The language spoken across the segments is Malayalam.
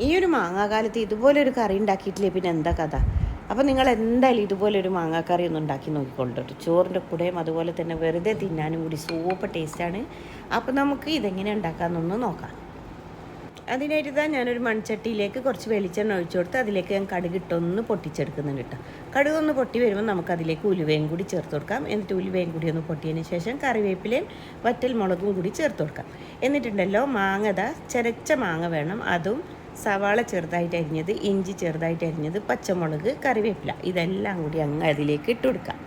ഈ ഒരു മാങ്ങാകാലത്ത് ഇതുപോലൊരു കറി ഉണ്ടാക്കിയിട്ടില്ലേ? പിന്നെ എന്താ കഥ? അപ്പോൾ നിങ്ങൾ എന്തായാലും ഇതുപോലെ ഒരു മാങ്ങാക്കറി ഒന്ന് ഉണ്ടാക്കി നോക്കിക്കൊണ്ടിട്ട്. ചോറിന്റെ കൂടെയും അതുപോലെ തന്നെ വെറുതെ തിന്നാനും കൂടി സൂപ്പർ ടേസ്റ്റാണ്. അപ്പോൾ നമുക്ക് ഇതെങ്ങനെ ഉണ്ടാക്കാമെന്നൊന്ന് നോക്കാം. അതിനായിട്ട് ഇതാ ഞാനൊരു മൺചട്ടിയിലേക്ക് കുറച്ച് വെളിച്ചെണ്ണ ഒഴിച്ചു കൊടുത്ത് അതിലേക്ക് ഞാൻ കടുകിട്ടൊന്ന് പൊട്ടിച്ചെടുക്കുന്നുണ്ട് കേട്ടോ. കടുക് ഒന്ന് പൊട്ടി വരുമ്പോൾ നമുക്ക് അതിലേക്ക് ഉലുവയും കൂടി ചേർത്ത് കൊടുക്കാം. എന്നിട്ട് ഉലുവയും കൂടി ഒന്ന് പൊട്ടിയതിന് ശേഷം കറിവേപ്പിലയും വറ്റൽ മുളകും കൂടി ചേർത്ത് കൊടുക്കാം. എന്നിട്ടുണ്ടല്ലോ മാങ്ങത ചരച്ച മാങ്ങ വേണം. അതും സവാള ചെറുതായിട്ട് അരിഞ്ഞത് ഇഞ്ചി ചെറുതായിട്ട് അരിഞ്ഞത് പച്ചമുളക് കറിവേപ്പില ഇതെല്ലാം കൂടി അങ്ങ് അതിലേക്ക് ഇട്ട് കൊടുക്കാം.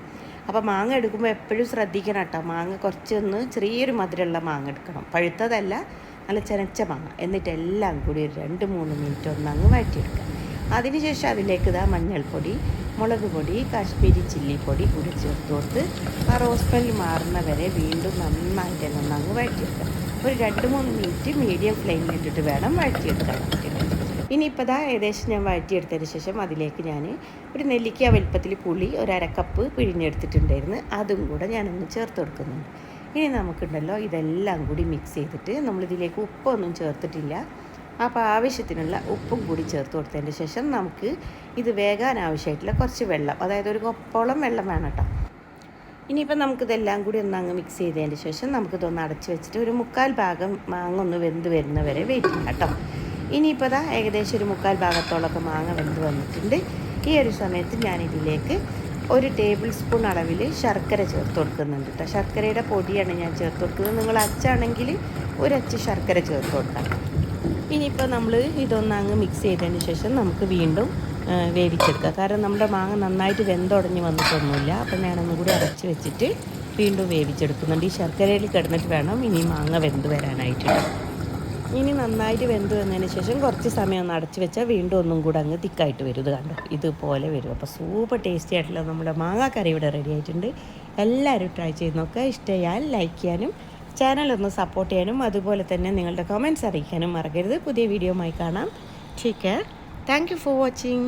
അപ്പോൾ മാങ്ങ എടുക്കുമ്പോൾ എപ്പോഴും ശ്രദ്ധിക്കണം കേട്ടോ. മാങ്ങ കുറച്ചൊന്ന് ചെറിയൊരു മധുരമുള്ള മാങ്ങ എടുക്കണം. പഴുത്തതല്ല നല്ല ചെനച്ച മാങ്ങ. എന്നിട്ട് എല്ലാം കൂടി ഒരു രണ്ട് മൂന്ന് മിനിറ്റ് ഒന്ന് അങ്ങ് വഴറ്റിയെടുക്കുക അതിനുശേഷം അതിലേക്ക് ഇതാ മഞ്ഞൾപ്പൊടി മുളക് പൊടി കാശ്മീരി ചില്ലി പൊടി കൂടി ചേർത്ത് കൊടുത്ത് ആ റോസ് പല്ല് മാറുന്ന വരെ വീണ്ടും നന്നായിട്ട് തന്നെ ഒന്ന് അങ്ങ് വഴറ്റിയെടുക്കുക ഒരു രണ്ട് മൂന്ന് മിനിറ്റ് മീഡിയം ഫ്ലെയിമിലിട്ടിട്ട് വേണം വഴറ്റിയെടുക്കാൻ ഇനിയിപ്പോൾ ഇതാ ഏകദേശം ഞാൻ വഴറ്റിയെടുത്തതിന് ശേഷം അതിലേക്ക് ഞാൻ ഒരു നെല്ലിക്ക വലുപ്പത്തിൽ പുളി ഒരു പിഴിഞ്ഞെടുത്തിട്ടുണ്ടായിരുന്നു. അതും കൂടെ ഞാനൊന്ന് ചേർത്ത് കൊടുക്കുന്നുണ്ട്. ഇനി നമുക്കുണ്ടല്ലോ ഇതെല്ലാം കൂടി മിക്സ് ചെയ്തിട്ട് നമ്മളിതിലേക്ക് ഉപ്പൊന്നും ചേർത്തിട്ടില്ല. അപ്പോൾ ആവശ്യത്തിനുള്ള ഉപ്പും കൂടി ചേർത്ത് കൊടുത്തതിന് ശേഷം നമുക്ക് ഇത് വേകാൻ ആവശ്യമായിട്ടുള്ള കുറച്ച് വെള്ളം അതായത് ഒരു കൊപ്പോളം വെള്ളം വേണം കേട്ടോ. ഇനിയിപ്പോൾ നമുക്കിതെല്ലാം കൂടി ഒന്ന് അങ്ങ് മിക്സ് ചെയ്തതിന് ശേഷം നമുക്കിതൊന്ന് അടച്ച് വെച്ചിട്ട് ഒരു മുക്കാൽ ഭാഗം മാങ്ങ ഒന്ന് വെന്ത് വരുന്നവരെ വെയിറ്റ് ചെയ്യാം കേട്ടോ. ഇനിയിപ്പോൾ ഇതാ ഏകദേശം ഒരു മുക്കാൽ ഭാഗത്തോളമൊക്കെ മാങ്ങ വെന്ത് വന്നിട്ടുണ്ട്. ഈ ഒരു സമയത്ത് ഞാനിതിലേക്ക് ഒരു ടേബിൾ സ്പൂൺ അളവിൽ ശർക്കര ചേർത്ത് കൊടുക്കുന്നുണ്ട് കേട്ടോ ശർക്കരയുടെ പൊടിയാണ് ഞാൻ ചേർത്ത് കൊടുക്കുന്നത്. നിങ്ങൾ അച്ചാണെങ്കിൽ ഒരച്ച് ശർക്കര ചേർത്ത് കൊടുക്കാം. ഇനിയിപ്പോൾ നമ്മൾ ഇതൊന്ന് അങ്ങ് മിക്സ് ചെയ്തതിന് ശേഷം നമുക്ക് വീണ്ടും വേവിച്ചെടുക്കാം. കാരണം നമ്മുടെ മാങ്ങ നന്നായിട്ട് വെന്തുടഞ്ഞ് വന്നിട്ടൊന്നുമില്ല. അപ്പം ഞാനൊന്നും കൂടി അരച്ച് വെച്ചിട്ട് വീണ്ടും വേവിച്ചെടുക്കുന്നുണ്ട്. ഈ ശർക്കരയിൽ കിടന്നിട്ട് വേണം ഇനി മാങ്ങ വെന്ത് വരാനായിട്ട്. ഇനി നന്നായിട്ട് വെന്ത് വന്നതിന് ശേഷം കുറച്ച് സമയം ഒന്ന് അടച്ച് വെച്ചാൽ വീണ്ടും ഒന്നും കൂടെ അങ്ങ് തിക്കായിട്ട് വരും. ഇത് കണ്ടോ? ഇതുപോലെ വരും. അപ്പോൾ സൂപ്പർ ടേസ്റ്റി ആയിട്ടുള്ള നമ്മുടെ മാങ്ങാക്കറി ഇവിടെ റെഡി ആയിട്ടുണ്ട്. എല്ലാവരും ട്രൈ ചെയ്ത് നോക്കുക. ഇഷ്ടമായാൽ ലൈക്ക് ചെയ്യാനും ചാനൽ ഒന്ന് സപ്പോർട്ട് ചെയ്യാനും അതുപോലെ തന്നെ നിങ്ങളുടെ കമന്റ്സ് അറിയിക്കാനും മറക്കരുത്. പുതിയ വീഡിയോയുമായി കാണാം. Take care thank for watching